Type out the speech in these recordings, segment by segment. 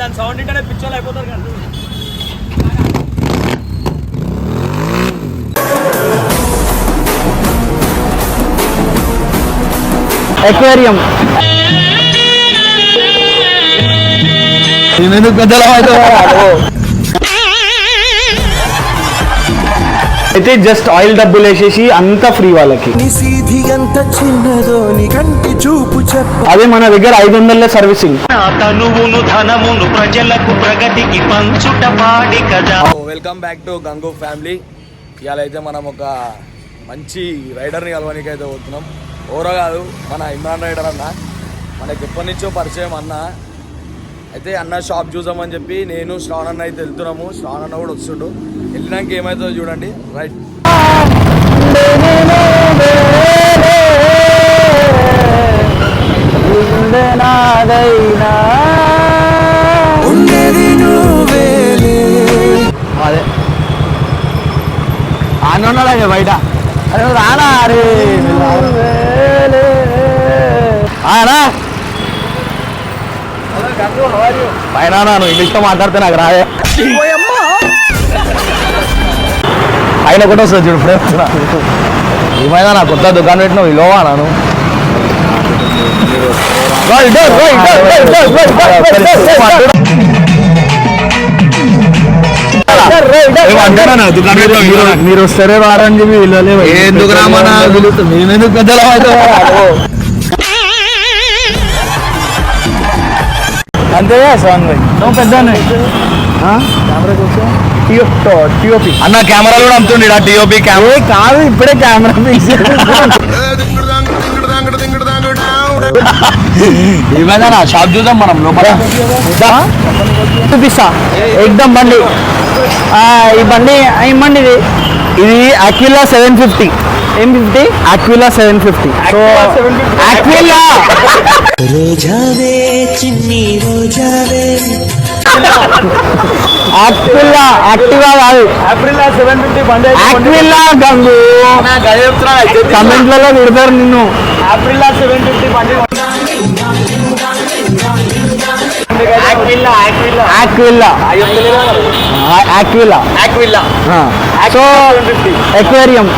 దాని సౌండ్ ఇంటనే పిచ్చోళ్ళు అయిపోతారు కదా ఎక్వేరియం ఎందుకు పెద్దల అయితే జస్ట్ ఆయిల్ డబ్బులు వేసేసి అంతా ఫ్రీ వాళ్ళకి. అదే మన దగ్గర ఐదు వందల సర్వీసింగ్ తనువును ధనమును ప్రజలకు ప్రగతికి పంచుట పాడి కదా. Welcome back to Gangu family ఇవాళ అయితే మనం ఒక మంచి రైడర్ని కలవడానికి అయితే పోతున్నాం. ఎవరో కాదు మన ఇమ్రాన్ రైడర్ అన్న. మనకి ఎప్పటి నుంచో పరిచయం అన్న. అయితే అన్న షాప్ చూసామని చెప్పి నేను శ్రావణ్ అన్న అయితే వెళ్తున్నాము. శ్రావణ్ అన్న కూడా వస్తుండు. వెళ్ళినాక ఏమవుతుందో చూడండి. రైట్ అదే. ఆయన ఉన్నాడు బయట? అరే రానా అరే. పైన నువ్వు ఇంగ్లీష్లో మాట్లాడితే నాకు రాయే ఆయన కూడా వస్తుంది చూడు. ఏమైనా నా కొత్త దుకాణం పెట్టినావు ఇలోవా నాను మీరు వస్తారే వారని చెప్పి వీళ్ళలే ఎందుకు రామన్నా? మేమెందుకు పెద్దల అంతే సాంగ్ నువ్వు పెద్ద టిఓపి. అన్న కెమెరాలు కూడా అమ్ముతుండే టీఓపీ కెమెరా కాదు ఇప్పుడే కెమెరా ఫిక్స్ ఏమైనా షాప్ చూద్దాం మనం లోపల. చూపిస్తా. ఎగ్దమ్ బండి. ఆ, ఈ బండి ఇమ్మండి ఇది ఇది అక్విలా సెవెన్ ఫిఫ్టీ ఏం fifty Aquila seven fifty so Aquila రోజావే చిన్ని రోజావే అక్విలా యాక్టివా కాదు. ఏప్రిల్ సెవెన్ ఫిఫ్టీ బండి అక్విలా గంగు. కమెంట్లలో పెడతారు నిన్ను. ఏప్రిల్ సెవెన్ ఫిఫ్టీ బండి Aquila Aquila Aquila so aquarium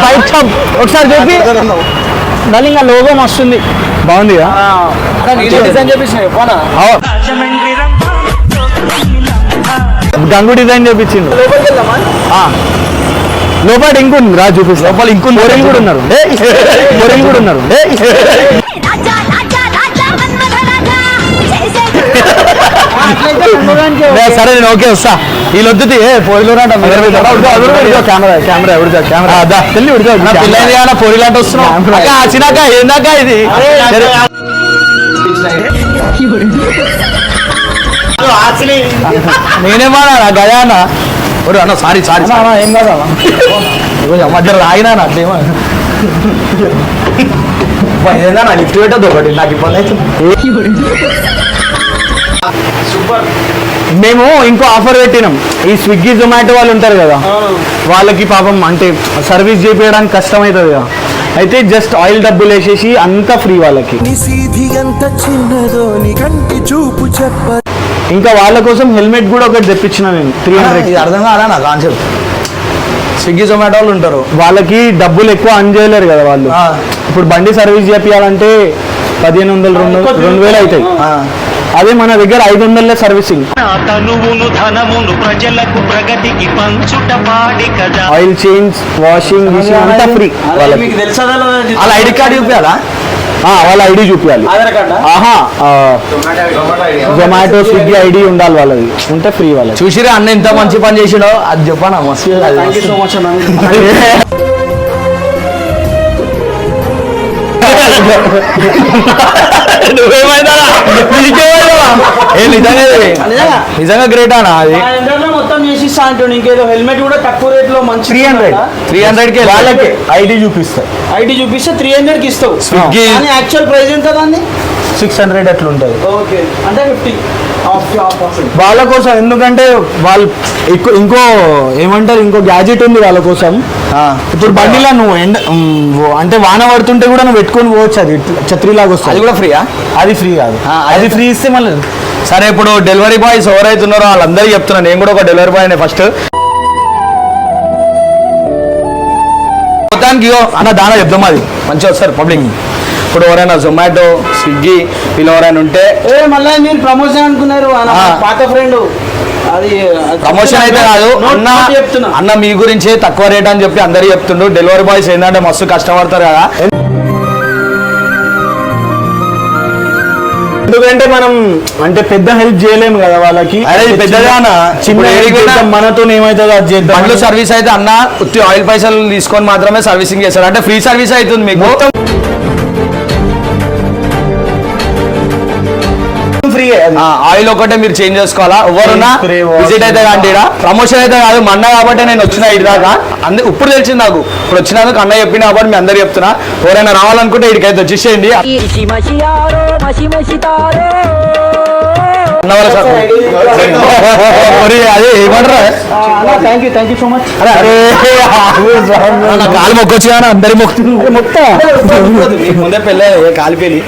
bike shop ఒకసారి చెప్పి. దాని ఇంకా లోగో మస్తుంది బాగుంది గంగు డిజైన్ చేపించిండు ఆ. లోపల ఇంకుంది రా చూపిస్తా. లోపల ఇంకుంది మొరలు కూడా ఉన్నారు. కూడా ఉన్నారు. సరే నేను ఓకే వస్తా. వీళ్ళు వద్దు ఏ పోయిలో కెమెరా కెమెరా ఉడిచా కెమెరా. అదా తెల్లి పిల్లలు కానీ వచ్చినాక ఏందాక ఇది? సరే. నేనేమన్నా గయాన ఒరే అన్న సారీ సారీ ఏం కాదా మధ్య రాయినా అట్లేమో. ఏదైనా లిఫ్ట్ పెట్టద్దు ఒకటి నాకు ఇబ్బంది అవుతుంది. మేము ఇంకో ఆఫర్ పెట్టినాం. ఈ స్విగ్గీ జొమాటో వాళ్ళు ఉంటారు కదా వాళ్ళకి పాపం అంటే సర్వీస్ చేపించడానికి కష్టమవుతుంది కదా. అయితే జస్ట్ ఆయిల్ డబ్బులు వేసేసి అంతా ఫ్రీ వాళ్ళకి. చూపు చెప్ప. ఇంకా వాళ్ళ కోసం హెల్మెట్ కూడా ఒకటి తెప్పించిన నేను త్రీ హండ్రెడ్ అర్థం కాదా నా కాన్సెప్ట్ స్విగ్గీ జొమాటో వాళ్ళు ఉంటారు. వాళ్ళకి డబ్బులు ఎక్కువ అన్ చేయలేరు కదా వాళ్ళు. ఇప్పుడు బండి సర్వీస్ చేపియాలంటే పదిహేను వందలు రెండు రెండు వేలు అవుతాయి. ఆ. అదే మన దగ్గర ఐదు వందలే సర్వీసింగ్ తనువును ధనమును ప్రజలకు ప్రగతికి పంచుట పాడి కదా. ఆయిల్ చేంజ్ వాషింగ్ గీషింగ్ అంతా ఫ్రీ వాళ్ళకి. మీకు తెలుసా వాళ్ళ ఐడి కార్డు చూపించాలా ఆ, వాళ్ళ ఐడి చూపించాలి ఆహా జొమాటో స్విగ్గీ ఐడి ఉండాలి వాళ్ళది. ఉంటే ఫ్రీ వాళ్ళకి చూసిరా అన్న ఎంత మంచి పని చేసిడో అది చెప్పనా? మస్తు నువ్వేమైనా ఏ నిజంగా? నిజంగా గ్రేట్ అన్న అది. మొత్తం చేసిస్తా అంటుండు ఇంకేదో హెల్మెట్ కూడా తక్కువ రేట్లో మంచి త్రీ హండ్రెడ్ త్రీ హండ్రెడ్కి వాళ్ళకి. ఐడి చూపిస్తాయి ఐడి చూపిస్తే త్రీ హండ్రెడ్కి ఇస్తావు. యాక్చువల్ ప్రైస్ ఎంత దాన్ని? సిక్స్ హండ్రెడ్ అట్లా ఉంటుంది ఓకే. అంటే ఫిఫ్టీ. వాళ్ళ కోసం ఎందుకంటే వాళ్ళు ఎక్కువ ఇంకో ఏమంటారు ఇంకో గ్యాజెట్ ఉంది వాళ్ళ కోసం. ఇప్పుడు బండిలో నువ్వు ఎండ అంటే వాన పడుతుంటే కూడా నువ్వు పెట్టుకొని పోవచ్చు అది ఛత్రిలాగా వస్తుంది. అది కూడా ఫ్రీయా? అది ఫ్రీ కాదు. అది ఫ్రీ ఇస్తే మళ్ళీ. సరే ఇప్పుడు డెలివరీ బాయ్స్ ఎవరైతే ఉన్నారో వాళ్ళందరికీ చెప్తున్నాను నేను కూడా ఒక డెలివరీ బాయ్ ఫస్ట్. మొత్తానికి అన్న దానా చెప్దాం అది. మంచిగా వస్తారు పబ్లిక్. ఇప్పుడు ఎవరైనా జొమాటో స్విగ్గీ వీళ్ళు ఎవరైనా ఉంటే ఏ మళ్ళీ మీరు ప్రమోషన్ అనుకున్నారు. పాత ఫ్రెండ్ అది ప్రమోషన్ అయితే కాదు. అన్న అన్న మీ గురించి తక్కువ రేట్ అని చెప్పి అందరు చెప్తుండ్రు. డెలివరీ బాయ్స్ ఏంటంటే మస్తు కష్టపడతారు కదా. ఎందుకంటే మనం అంటే పెద్ద హెల్ప్ చేయలేము కదా వాళ్ళకి. అరే అన్న. చిన్న మనతో ఏమైతుందో అది చేద్దాం. బండ్లు సర్వీస్ అయితే అన్న ఉత్తి ఆయిల్ పైసలు తీసుకొని మాత్రమే సర్వీసింగ్ చేస్తారు. అంటే ఫ్రీ సర్వీస్ అవుతుంది మీకు. ఆయిల్ ఒకటే మీరు చేంజ్ చేసుకోవాలా? ఎవరున్నా విజిట్ అయితే కండి ప్రమోషన్ అయితే కాదు మా అన్న కాబట్టి నేను వచ్చిన ఇటు దాకా అందు ఇప్పుడు తెలిసింది నాకు. ఇప్పుడు వచ్చినందుకు అన్న చెప్పిన కాబట్టి మీ అందరు చెప్తున్నా. ఎవరైనా రావాలనుకుంటే ఇక్కడికైతే వచ్చేసేయండి. అదే ఏమంటారా? కాలు మొక్కొచ్చు కానీ అందరి మొక్కుతుంది మొత్తం ముందే పెళ్ళే కాలి పెళ్ళి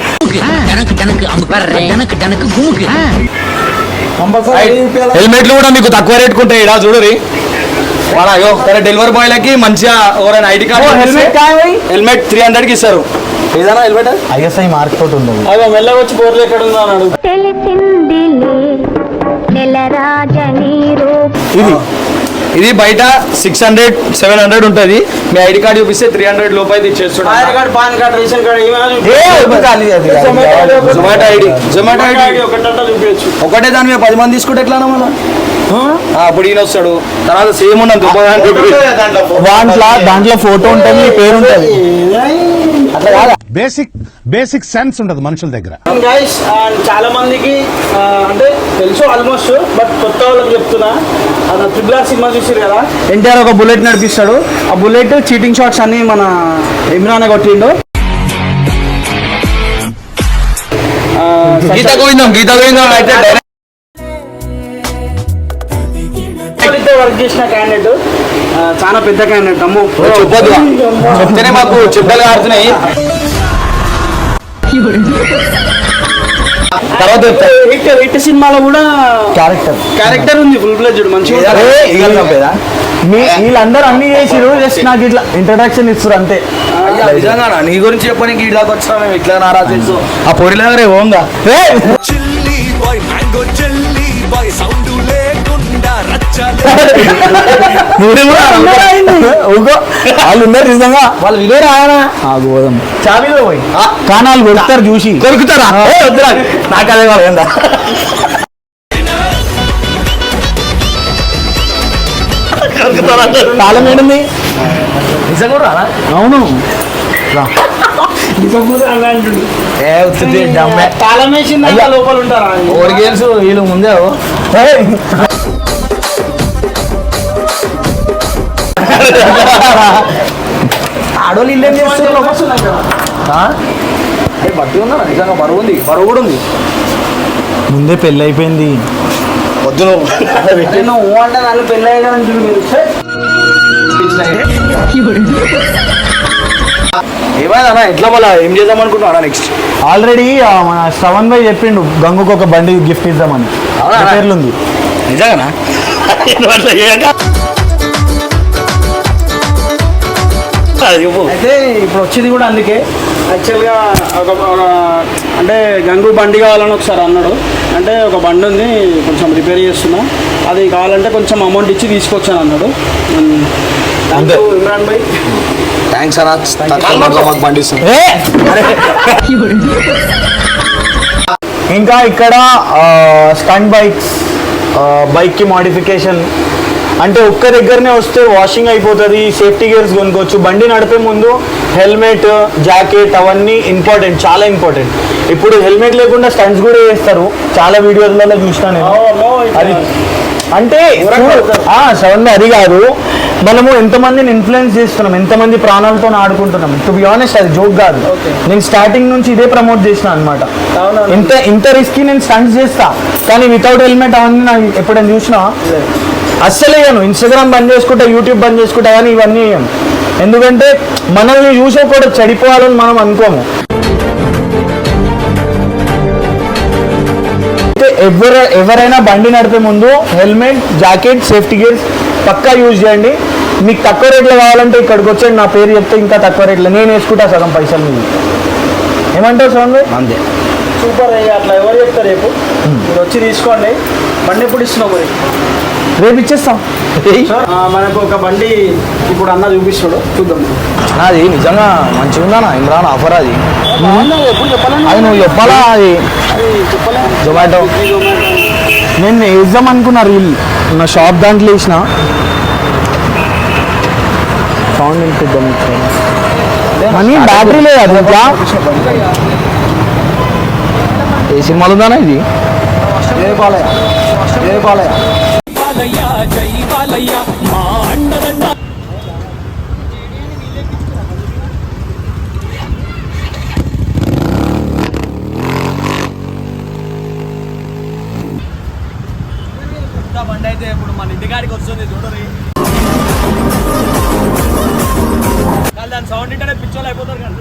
హెల్మెట్లు కూడా మీకు తక్కువ రేట్ ఉంటాయి. ఇలా చూడరి వాళ్ళ అయ్యో సరే డెలివరీ బాయ్లకి మంచిగా ఎవరైనా ID card helmet helmet three హండ్రెడ్కి ఇస్తారు. ఏదైనా హెల్మెట్? ఐఎస్ఐ మార్క్ తోటి ఉండదు అదో మెల్లగా వచ్చి బోర్లు ఎక్కడ ఉందో అన్నాడు రూప. ఇది. ఇది బయట సిక్స్ హండ్రెడ్ సెవెన్ హండ్రెడ్ ఉంటుంది. మీ ఐడి కార్డు చూపిస్తే త్రీ హండ్రెడ్ లోపు అయితే Aadhaar ఇచ్చేస్తున్నాడు card pan card ration card Zomato ID Zomato ID. ఒకటే దాని మీద పది మంది తీసుకుంటే ఎట్లా మళ్ళా అప్పుడు ఈయన వస్తాడు. తర్వాత సేమ్ ఉన్నది దాంట్లో దాంట్లో ఫోటో. ఉంటుంది మీ పేరు ఉంటుంది. బేసిక్ బేసిక్ సెన్స్ ఉంటుంది మనుషుల దగ్గర. గైస్ చాలా మందికి అంటే తెలుసు ఆల్మోస్ట్ బట్ కొత్త వాళ్ళకి చెప్తున్నా. అది ట్రిపుల్ ఆర్ సినిమా చూసారు కదా? ఎన్టీఆర్ ఒక బుల్లెట్ నడిపిస్తాడు. ఆ బుల్లెట్ చీటింగ్ షాట్స్ అన్ని మన ఇమ్రాన్ కొట్టిండు. గీత గోవిందం గీత గోవిందం అయితే వర్క్ చేసిన క్యాండిడేట్ చాలా పెద్ద క్యాండిడేట్ అమ్ము చెప్పొద్దు. చెప్తేనే మాకు చెడ్డలు కారుతున్నాయి తర్వాత హిట్ సినిమాలో కూడా క్యారెక్టర్. క్యారెక్టర్ ఉంది ఫుల్ ప్లేజ్డ్ మంచిగా? మీ వీళ్ళందరూ అన్ని చేసిరు జస్ట్ నాకు ఇట్లా ఇంట్రడక్షన్ ఇస్తారు అంతే. నిజంగానా? నీ గురించి చెప్పడానికి ఇటు దాకా వచ్చినా మేము ఇట్లా నారాజు తెలుసు ఆ పొరిలో రే ఓంగా వాళ్ళు ఉన్నారు నిజంగా. వాళ్ళు విలువ రాయనా గోదాం చాబీలో పోయి. కానాలు కొడతారు చూసి. కొరుకుతారా? వద్దురా. నాకు అదే ఏందా తాళం నిజంగా రానా? అవును. తాళం లోపల ఉంటారా? ఓరిగేల్స్ వీళ్ళు ముందే ఆడోళ్ళు ఇల్లు ఏం చేస్తారు బట్టి ఉందా నిజంగా బరువు ఉంది బరువు కూడా ఉంది. ముందే పెళ్ళి అయిపోయింది. వద్దు నువ్వు అంటే నన్ను పెళ్ళి అయ్యాను మీరు! ఏమైనా ఎట్లా మళ్ళా ఏం చేద్దాం అనుకుంటున్నా నెక్స్ట్ ఆల్రెడీ మన శ్రవణ్ భాయ్ చెప్పిండు గంగుకు ఒక బండి గిఫ్ట్ ఇద్దామని. అవునా? పేర్లు అయితే ఇప్పుడు వచ్చేది కూడా అందుకే. యాక్చువల్గా ఒక అంటే గంగు బండి కావాలని ఒకసారి అన్నాడు. అంటే ఒక బండి ఉంది కొంచెం రిపేర్ చేస్తున్నా. అది కావాలంటే కొంచెం అమౌంట్ ఇచ్చి తీసుకొచ్చాను అన్నాడు. అంతే. ఇమ్రాన్ భాయ్ థ్యాంక్స్ అన్న మాకు బండి! ఇంకా ఇక్కడ స్టంట్ బైక్స్ బైక్కి మోడిఫికేషన్ అంటే ఒక్క దగ్గరనే వస్తే వాషింగ్ అయిపోతుంది సేఫ్టీ గేర్స్ కొనుక్కోవచ్చు. బండి నడిపే ముందు హెల్మెట్ జాకెట్ అవన్నీ ఇంపార్టెంట్ చాలా ఇంపార్టెంట్ ఇప్పుడు హెల్మెట్ లేకుండా స్టంట్స్ కూడా చేస్తారు చాలా వీడియోలలో చూసిన నేను. అది అంటే సెవెన్ అది కాదు. మనము ఎంతమందిని ఇన్ఫ్లుయెన్స్ చేస్తున్నాం ఎంతమంది ప్రాణాలతో ఆడుకుంటున్నాం. టు బి ఆనెస్ట్ అది జోక్ కాదు. నేను స్టార్టింగ్ నుంచి ఇదే ప్రమోట్ చేసిన అనమాట? ఇంత ఇంత రిస్క్ నేను స్టంట్స్ చేస్తా. కానీ వితౌట్ హెల్మెట్ అవన్నీ నాకు ఎప్పుడైనా చూసినా అస్సలు వేయను ఇన్స్టాగ్రామ్ బంద్ చేసుకుంటా యూట్యూబ్ బంద్ చేసుకుంటా కానీ ఇవన్నీ వేయను ఎందుకంటే మనల్ని చూసే కూడా చెడిపోవాలని మనం అనుకోము. అయితే ఎవరు ఎవరైనా బండి నడిపే ముందు హెల్మెట్ జాకెట్ సేఫ్టీ గేర్స్ పక్కా యూజ్ చేయండి. మీకు తక్కువ రేట్లో కావాలంటే ఇక్కడికి వచ్చి నా పేరు చెప్తే ఇంకా తక్కువ రేట్లో. నేను వేసుకుంటా సగం పైసలు మీరు ఏమంటావు సౌండ్ అంతే. సూపర్ అయ్యి అట్లా ఎవరు చెప్తారు రేపు మీరు వచ్చి తీసుకోండి. బండి ఎప్పుడు ఇస్తున్నావు మరి? రేపు ఇచ్చేస్తాం మనకు ఒక బండి ఇప్పుడు అన్న చూపిస్తాడు చూద్దాం. అది నిజంగా మంచిగా ఉందా ఇమ్రాన్ ఆఫర్ అది. అది నువ్వు చెప్పాలా? అది జొమాటో. నేను వేద్దాం అనుకున్నా రీల్. నా షాప్ దాంట్లో వేసిన. సౌండ్ వినిపిద్దాం మనీ బ్యాటరీ లేదు అది ఇంకా. ఏ సినిమాలు ఉందానా ఇది? ఏ బాలయ్య? ఏ బాలయ్య? బాలయ్యా జై బాలయ్య బండి అయితే ఇప్పుడు మన ఇంటికాడికి వస్తుంది చూడరి దాని సౌండ్ ఇంటనే పిచ్చోళ్ళు అయిపోతారు కానీ.